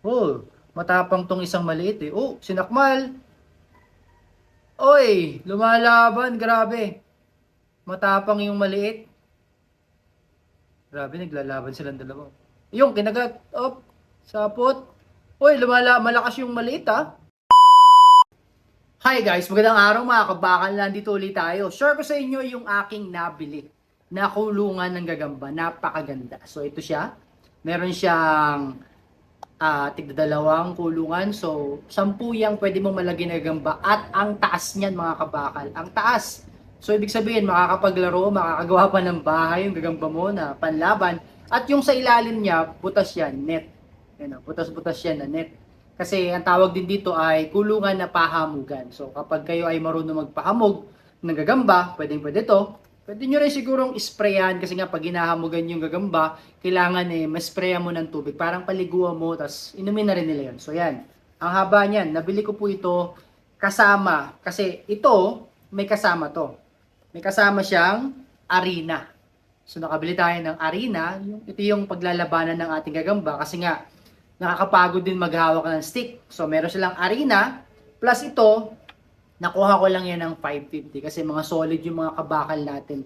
Oh, matapang tong isang maliit eh. Oh, sinakmal. Oy, lumalaban, grabe. Matapang yung maliit. Grabe, naglalaban silang dalawa. Yung kinagat, op, sapot. Oy, lumala, malakas yung maliit ah. Hi guys, magandang araw mga kabakal. Nandito ulit tayo. Share ko sa inyo yung aking nabili na kulungan ng gagamba. Napakaganda. So ito siya. Meron siyang ah tigdadalawang kulungan. So, sampu yang pwede mo malagyan ng gagamba. At ang taas niyan mga kabakal. Ang taas. So, ibig sabihin, makakapaglaro, makakagawa pa ng bahay yung gagamba mo na panlaban. At yung sa ilalim niya, butas yan, net. Yan, butas-butas yan na net. Kasi ang tawag din dito ay kulungan na pahamugan. So kapag kayo ay marunong magpahamog ng gagamba, pwedeng pwede to. Pwede nyo rin sigurong isprayan kasi nga pag hinahamugan yung gagamba, kailangan eh masprayan mo ng tubig. Parang paliguan mo, tapos inumin na rin nila yun. So yan, ang haba niyan, nabili ko po ito kasama. Kasi ito, may kasama to. May kasama siyang arena. So nakabili tayo ng arena, ito yung paglalabanan ng ating gagamba kasi nga nakakapagod din maghawak ng stick. So meron silang arena plus ito nakuha ko lang yan ng 550 kasi mga solid yung mga kabakal natin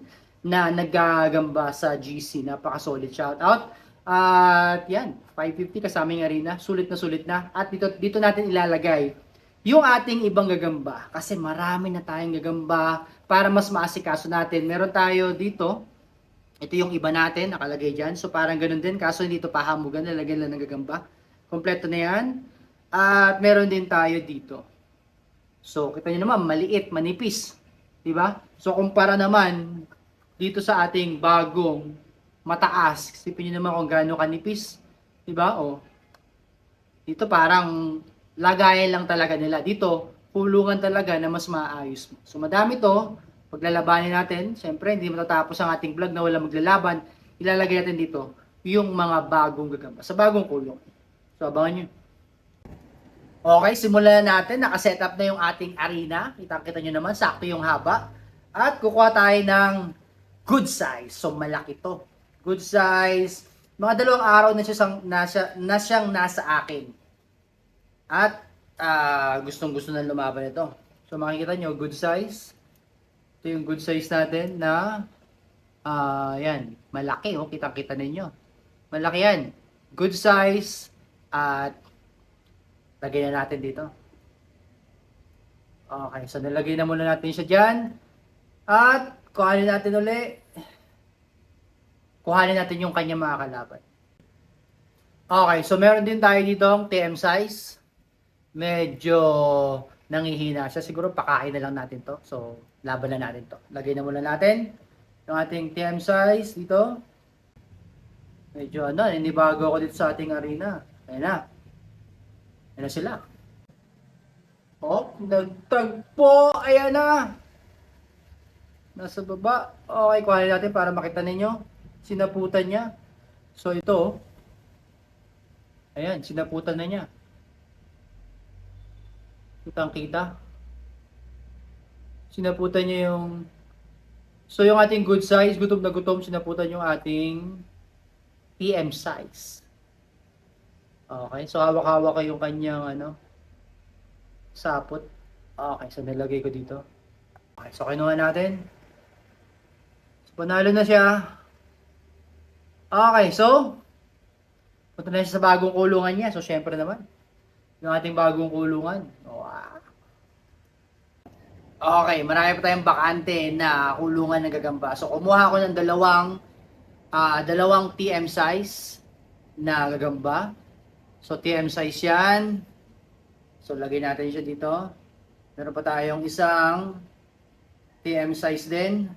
na naggagamba sa GC. Napaka solid shout out. At yan, 550 kasama yung arena. Sulit na sulit na. At dito, dito natin ilalagay yung ating ibang gagamba. Kasi marami na tayong gagamba para mas maasikaso natin. Meron tayo dito, ito yung iba natin, nakalagay dyan. So parang ganun din, kaso hindi ito pahamugan, nalagyan lang ng gagamba. Kompleto na yan. At meron din tayo dito. So, kita nyo naman, maliit, manipis. Diba? So, kumpara naman dito sa ating bagong mataas. Isipin nyo naman kung gaano kanipis. Diba? O, dito parang lagayan lang talaga nila. Dito, pulungan talaga na mas maayos mo. So, madami to. Paglalabanin natin, syempre, hindi matatapos ang ating vlog na wala maglalaban. Ilalagay natin dito yung mga bagong gagamba. Sa bagong kulong. So, abangan nyo. Okay, simulan na natin. Nakaset up na yung ating arena. Kita-kita nyo naman, sakto yung haba. At kukuha tayo ng good size. So, malaki to. Good size. Mga dalawang araw na, siya, sang- nasa, na siyang nasa akin. At ah, gustong gusto na lumaban ito. So, makikita nyo, good size. Ito yung good size natin na ah yan, malaki. Oh, kitang-kita ninyo. Malaki yan. Good size. At lagay na natin dito. Okay, so nilagay na muna natin siya dyan. At kuhanin natin uli. Kuhanin natin yung kanya mga kalaban. Okay, so meron din tayo dito TM size. Medyo nangihina siya. Siguro pakain na lang natin to. So, laban na natin to. Lagay na muna natin yung ating TM size dito. Medyo ano, inibago ako dito sa ating arena. Ayan na. Ayan na sila. Oh, nagtagpo. Ayan na. Nasa baba. Okay, kuhanin natin para makita ninyo. Sinaputan niya. So, ito. Ayan, sinaputan na niya. Kitang kita. Sinaputan niya yung... So, yung ating good size, gutom na gutom, sinaputan yung ating PM size. Okay, so hawak-hawak ko yung kanyang ano, sapot. Okay, so nilagay ko dito. Okay, so kinuha natin. So, panalo na siya. Okay, so, punta na siya sa bagong kulungan niya. So, syempre naman, yung ating bagong kulungan. Wow. Okay, marami pa tayong bakante na kulungan na gagamba. So, kumuha ako ng dalawang ah dalawang TM size na gagamba. So, TM size yan. So, lagay natin siya dito. Meron pa tayong isang TM size din.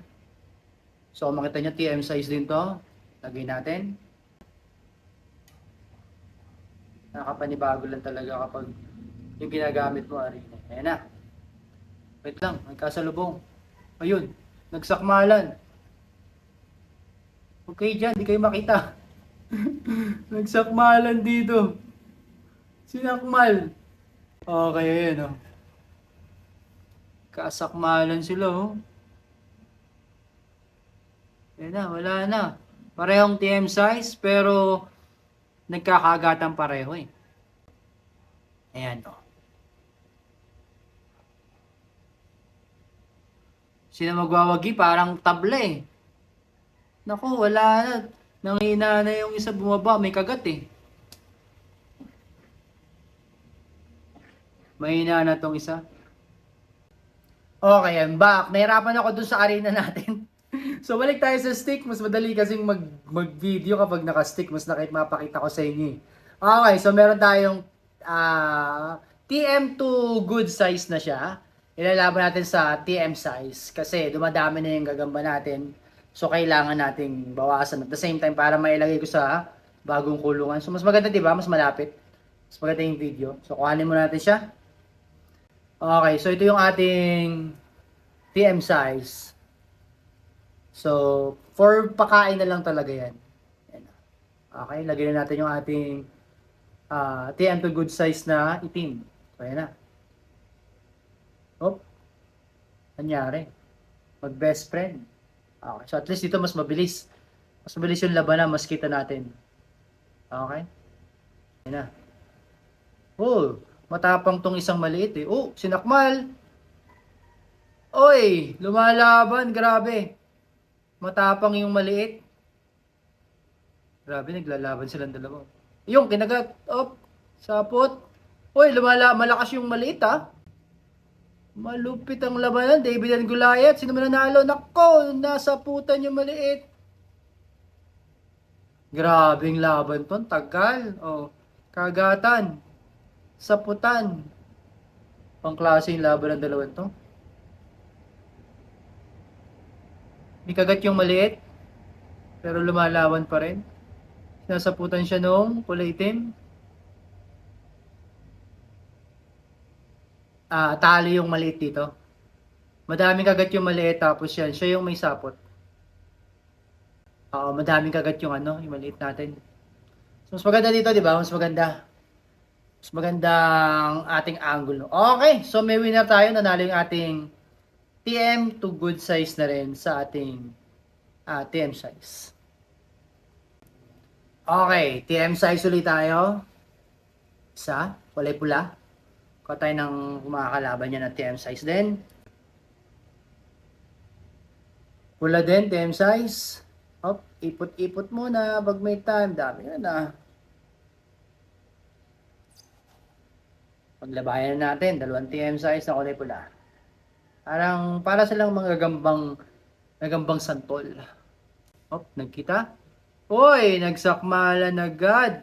So, makita nyo, TM size din to. Lagay natin. Nakapanibago lang talaga kapag yung ginagamit mo, Arena. Ayan na. Wait lang, nagkasalubong. Ayun, nagsakmalan. Okay dyan, di kayo makita. Nagsakmalan dito. Sinakmal. Okay, ayan oh. Kasakmalan sila oh. Ayan na, wala na. Parehong TM size, pero nagkakagatan pareho eh. Ayan, oh. Sino magwawagi? Parang tabla eh. Naku, wala na. Nangina na yung isa bumaba. May kagat eh. Mahina na tong isa. Okay, I'm back. Nahirapan ako dun sa arena natin. so, balik tayo sa stick. Mas madali kasing mag, mag-video kapag naka-stick. Mas nakit mapakita ko sa inyo eh. Okay, so meron tayong ah, TM2 good size na siya. Ilalaban natin sa TM size kasi dumadami na yung gagamba natin. So, kailangan nating bawasan. At the same time, para mailagay ko sa bagong kulungan. So, mas maganda, di ba? Mas malapit. Mas maganda yung video. So, kuhanin muna natin siya. Okay, so ito yung ating TM size. So, for pakain na lang talaga yan. Yan. Okay, lagyan na natin yung ating ah, TM to good size na itim. So, ayan na. Oh, nangyari. Mag best friend. Okay, so at least dito mas mabilis. Mas mabilis yung labanan, mas kita natin. Okay? Ayan na. Oh, matapang tong isang maliit eh. Oh, sinakmal. Oy, lumalaban, grabe. Matapang yung maliit. Grabe, naglalaban silang dalawa. Yung kinagat, op, sapot. Oy, lumala, malakas yung maliit ah. Malupit ang labanan, David and Goliath. Sino man nanalo? Nako, nasa putan yung maliit. Grabing laban to, tagal. Oh, kagatan. Saputan. Pang klase yung laban ng dalawang to. May kagat yung maliit. Pero lumalaban pa rin. Sinasaputan siya nung kulay itim. Ah, tali yung maliit dito. Madaming kagat yung maliit tapos yan. Siya yung may sapot. Oo, madaming kagat yung ano, yung maliit natin. So, mas maganda dito, di ba? Mas maganda. Mas magandang ating angulo. Okay, so may winner tayo. Nanalo yung ating TM to good size na rin sa ating ah, TM size. Okay, TM size ulit tayo. Isa, kulay pula. Kuha tayo ng kumakalaban niya na TM size din. Pula din, TM size. Hop, ipot-ipot muna pag may time. Dami na na. Paglabayan natin, dalawang TM size na kulay pula. Parang para silang mga gagambang nagambang santol. Hop, nagkita. Hoy, nagsakmalan agad.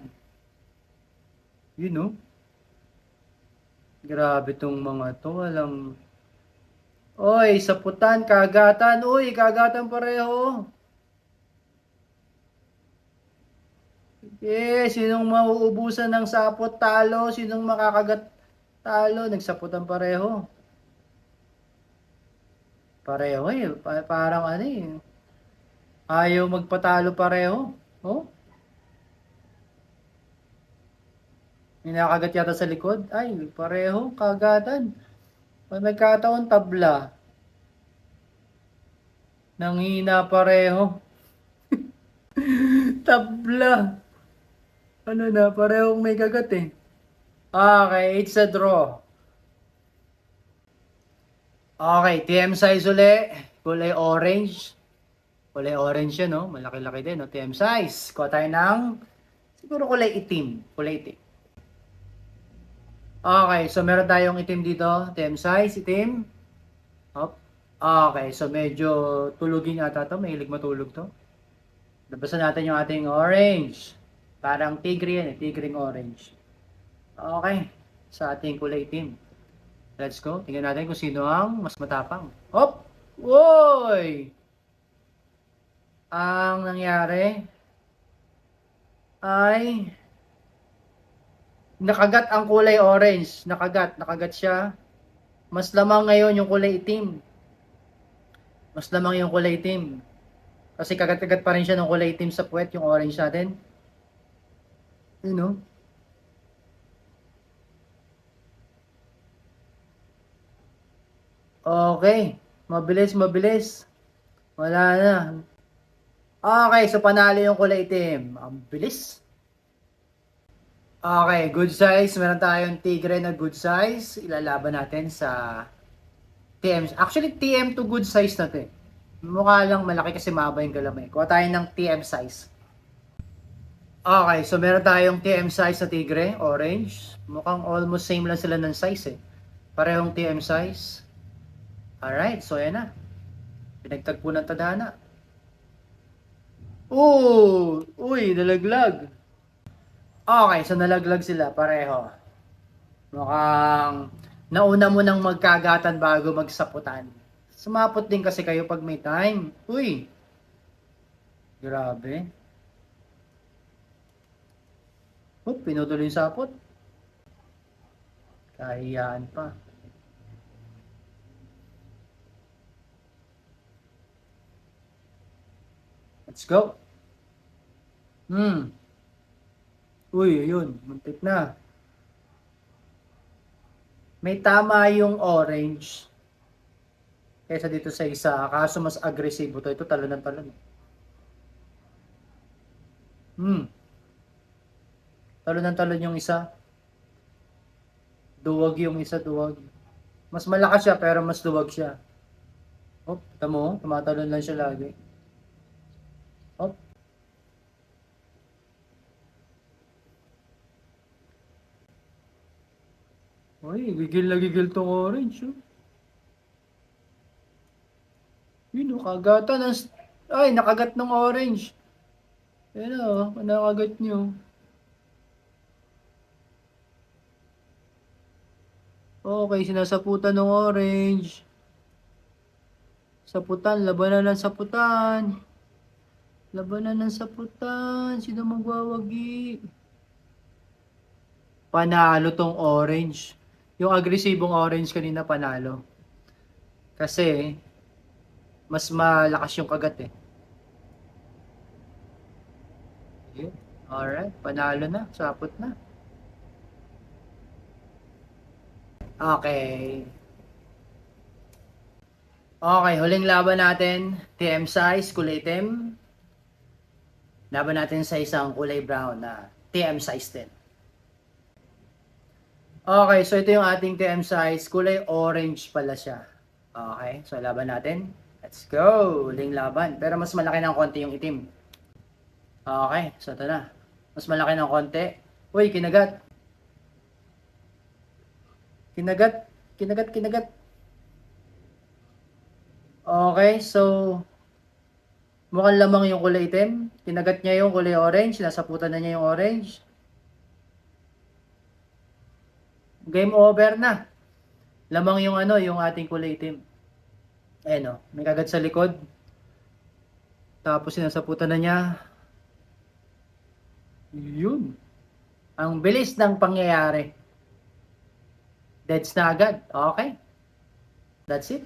You know? Grabe tong mga to, walang... Oy, saputan, kagatan. Uy, kagatan pareho. Eh, sinong mauubusan ng sapot talo? Sinong makakagat talo? Nagsaputan pareho. Pareho eh. Pa- parang ano eh. Ayaw magpatalo pareho. Oh? May nakagat yata sa likod. Ay, pareho. Kagatan. Pag nagkataon, tabla. Nanghina pareho. tabla. Ano na, parehong may kagat eh. Okay, it's a draw. Okay, TM size uli. Kulay orange. Kulay orange yan, no? Malaki-laki din, no? TM size. Kuha tayo ng, siguro kulay itim. Kulay itim. Okay, so meron tayong itim dito. TM size, itim. Hop. Okay, so medyo tulugin ata to. Mahilig matulog to. Labasan natin yung ating orange. Parang tigre yan eh. Tigring orange. Okay. Sa ating kulay itim. Let's go. Tingnan natin kung sino ang mas matapang. Hop! Woy! Ang nangyari ay nakagat ang kulay orange. Nakagat. Nakagat siya. Mas lamang ngayon yung kulay itim. Mas lamang yung kulay itim. Kasi kagat-kagat pa rin siya ng kulay itim sa puwet, yung orange natin. You know? Okay. Mabilis, mabilis. Wala na. Okay, so panalo yung kulay itim. Ang bilis. Okay, good size. Meron tayong tigre na good size. Ilalaban natin sa TM. Actually, TM to good size na to eh. Mukha lang malaki kasi mahaba yung galamay. Kuha tayo ng TM size. Okay, so meron tayong TM size na tigre, orange. Mukhang almost same lang sila ng size eh. Parehong TM size. Alright, so yan na. Pinagtagpo ng tadhana. Oh! Uy, nalaglag. Okay, so nalaglag sila pareho. Mukhang nauna mo nang magkagatan bago magsaputan. Sumapot din kasi kayo pag may time. Uy! Grabe. Oh, pinutol yung sapot. Kahiyaan pa. Let's go. Hmm. Uy, yun. Muntik na. May tama yung orange. Kaysa dito sa isa. Kaso mas agresibo to. Ito talon ng talon. Hmm. Talon ng talon yung isa. Duwag yung isa, duwag. Mas malakas siya pero mas duwag siya. Oh, kita mo, tumatalon lang siya lagi. Oh. Uy, gigil na gigil tong orange. Oh. Yun, oh, kagatan. ng Ay, nakagat ng orange. Yan oh, nakagat nyo. Okay, sinasaputan ng orange. Saputan, labanan ng saputan. Labanan ng saputan. Sino magwawagi? Panalo tong orange. Yung agresibong orange kanina panalo. Kasi, mas malakas yung kagat eh. Yun. Alright, panalo na. Sapot na. Okay. Okay, huling laban natin. TM size, kulay itim. Laban natin sa isang kulay brown na TM size din. Okay, so ito yung ating TM size. Kulay orange pala siya. Okay, so laban natin. Let's go! Huling laban. Pero mas malaki ng konti yung itim. Okay, so ito na. Mas malaki ng konti. Uy, kinagat. Kinagat. Kinagat, kinagat. Okay, so mukhang lamang yung kulay itim. Kinagat niya yung kulay orange. Nasaputan na niya yung orange. Game over na. Lamang yung ano, yung ating kulay itim. Ayan o, may kagat sa likod. Tapos sinasaputan na niya. Yun. Ang bilis ng pangyayari. Deads na agad. Okay. That's it.